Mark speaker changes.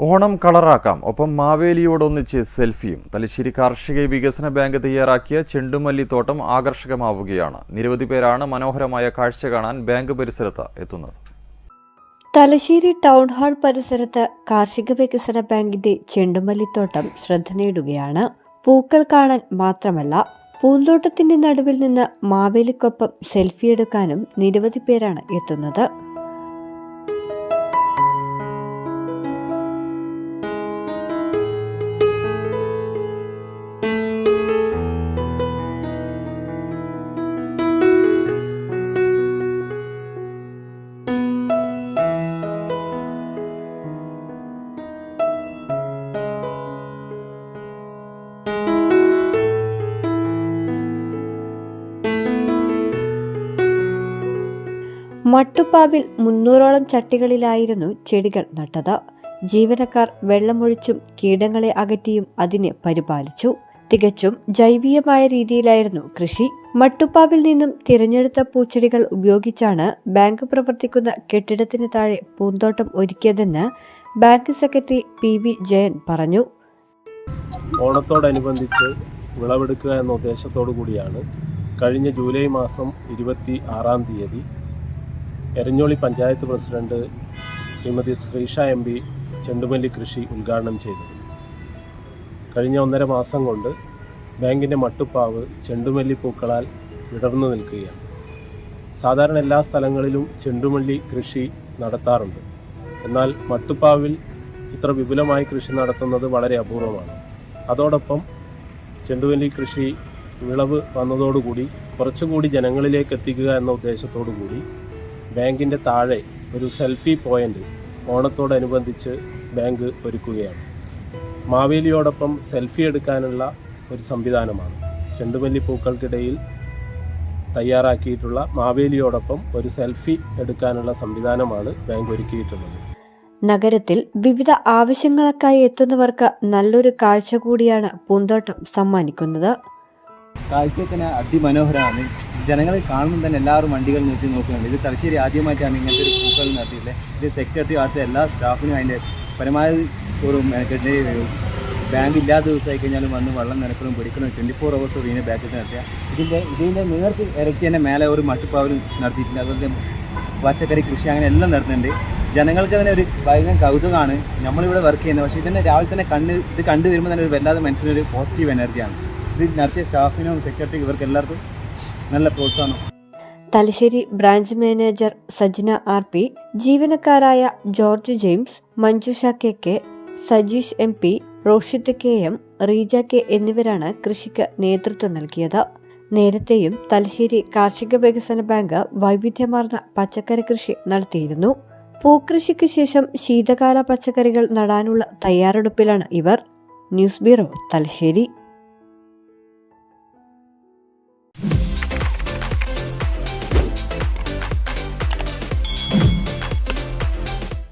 Speaker 1: ഓണം കളറാക്കാം. ഒപ്പം മാവേലിയോടൊന്നിച്ച് സെൽഫിയും. തലശ്ശേരി കാർഷിക വികസന ബാങ്ക് തയ്യാറാക്കിയ ചെണ്ടുമല്ലിത്തോട്ടം ആകർഷകമാവുകയാണ്. നിരവധി പേരാണ് മനോഹരമായ കാഴ്ച കാണാൻ ബാങ്ക് പരിസരത്ത് എത്തുന്നത്.
Speaker 2: തലശ്ശേരി ടൗൺ ഹാൾ പരിസരത്ത് കാർഷിക വികസന ബാങ്കിന്റെ ചെണ്ടുമല്ലിത്തോട്ടം ശ്രദ്ധ നേടുകയാണ്. പൂക്കൾ കാണാൻ മാത്രമല്ല പൂന്തോട്ടത്തിന്റെ നടുവിൽ നിന്ന് മാവേലിക്കൊപ്പം സെൽഫി എടുക്കാനും നിരവധി പേരാണ് എത്തുന്നത്. മട്ടുപ്പാവിൽ മുന്നൂറോളം ചട്ടികളിലായിരുന്നു ചെടികൾ നട്ടത്. ജീവനക്കാർ വെള്ളമൊഴിച്ചും കീടങ്ങളെ അകറ്റിയും അതിനെ പരിപാലിച്ചു. തികച്ചും ജൈവീയമായ രീതിയിലായിരുന്നു കൃഷി. മട്ടുപ്പാവിൽ നിന്നും തിരഞ്ഞെടുത്ത പൂച്ചെടികൾ ഉപയോഗിച്ചാണ് ബാങ്ക് പ്രവർത്തിക്കുന്ന കെട്ടിടത്തിന് താഴെ പൂന്തോട്ടം ഒരുക്കിയതെന്ന് bank secretary P V Jayan പറഞ്ഞു.
Speaker 3: ഓണത്തോടനുബന്ധിച്ച് വിളവെടുക്കുക എന്ന ഉദ്ദേശത്തോടു കൂടിയാണ് കഴിഞ്ഞ ജൂലൈ മാസം ഇരുപത്തി ആറാം തീയതി Eranholi panchayat president Shrimati Sreesha M P ചെണ്ടുമല്ലി കൃഷി ഉദ്ഘാടനം ചെയ്തു. കഴിഞ്ഞ ഒന്നര മാസം കൊണ്ട് ബാങ്കിന്റെ മട്ടുപ്പാവ് ചെണ്ടുമല്ലി പൂക്കളാൽ വിടർന്നു നിൽക്കുകയാണ്. സാധാരണ എല്ലാ സ്ഥലങ്ങളിലും ചെണ്ടുമല്ലി കൃഷി നടത്താറുണ്ട്. എന്നാൽ മട്ടുപ്പാവിൽ ഇത്ര വിപുലമായി കൃഷി നടത്തുന്നത് വളരെ അപൂർവമാണ്. അതോടൊപ്പം ചെണ്ടുമല്ലി കൃഷി വിളവ് വന്നതോടുകൂടി കുറച്ചുകൂടി ജനങ്ങളിലേക്ക് എത്തിക്കുക എന്ന ഉദ്ദേശത്തോടു കൂടി ബാങ്കിന്റെ താഴെ ഒരു സെൽഫി പോയിന്റ് ഓണത്തോടനുബന്ധിച്ച് ബാങ്ക് ഒരുക്കുകയാണ്. മാവേലിയോടൊപ്പം സെൽഫി എടുക്കാനുള്ള ഒരു സംവിധാനമാണ്. ചെണ്ടുമല്ലി പൂക്കൾക്കിടയിൽ തയ്യാറാക്കിയിട്ടുള്ള മാവേലിയോടൊപ്പം ഒരു സെൽഫി എടുക്കാനുള്ള സംവിധാനമാണ് ബാങ്ക് ഒരുക്കിയിട്ടുള്ളത്.
Speaker 2: നഗരത്തിൽ വിവിധ ആവശ്യങ്ങൾക്കായി എത്തുന്നവർക്ക് നല്ലൊരു കാഴ്ച കൂടിയാണ് പൂന്തോട്ടം സമ്മാനിക്കുന്നത്.
Speaker 4: കാഴ്ചത്തിന് അതിമനോഹരമാണ്. ജനങ്ങളെ കാണുമ്പോൾ തന്നെ എല്ലാവരും വണ്ടികൾ നിർത്തി നോക്കുന്നുണ്ട്. ഇത് തലശ്ശേരി ആദ്യമായിട്ടാണ് ഇങ്ങനത്തെ ഒരു പൂക്കൾ നടത്തിയിട്ടുള്ളത്. ഇത് സെക്രട്ടറി ആർട്ട് എല്ലാ സ്റ്റാഫിനും അതിന്റെ പരമാവധി ഒരു ബാങ്ക് ഇല്ലാത്ത ദിവസമായി കഴിഞ്ഞാലും വന്ന് വെള്ളം നനക്കണം പിടിക്കണം ട്വന്റി ഫോർ അവേഴ്സ് ഇതിനെ ബാക്കിൽ നടത്തുക ഇതിന്റെ ഇതിന്റെ നേർക്ക് ഇറക്കി തന്നെ മേലെ ഒരു മട്ടുപ്പാവലും നടത്തിയിട്ടുണ്ട്. അതുപോലെ പച്ചക്കറി കൃഷി അങ്ങനെ എല്ലാം നടത്തുന്നുണ്ട്. ജനങ്ങൾക്ക് തന്നെ ഒരു ഭയങ്കര കൗതുകമാണ്. നമ്മളിവിടെ വർക്ക് ചെയ്യുന്നത്. പക്ഷേ ഇതിനെ രാവിലെ തന്നെ കണ്ണ് ഇത് കണ്ടു വരുമ്പോൾ തന്നെ ഒരു വല്ലാതെ മനസ്സിനൊരു പോസിറ്റീവ് എനർജിയാണ് ഇത് നടത്തിയ സ്റ്റാഫിനും സെക്രട്ടറി ഇവർക്ക് എല്ലാവർക്കും നല്ല പ്രോത്സാഹനം.
Speaker 2: Thalassery branch manager Sajna R P ജീവനക്കാരായ George James Manjusha K K Sajeesh M P Roshith K M Reeja K എന്നിവരാണ് കൃഷിക്ക് നേതൃത്വം നൽകിയത്. നേരത്തെയും തലശ്ശേരി കാർഷിക വികസന ബാങ്ക് വൈവിധ്യമാർന്ന പച്ചക്കറി കൃഷി നടത്തിയിരുന്നു. പൂക്കൃഷിക്ക് ശേഷം ശീതകാല പച്ചക്കറികൾ നടാനുള്ള തയ്യാറെടുപ്പിലാണ് ഇവർ. News bureau Thalassery.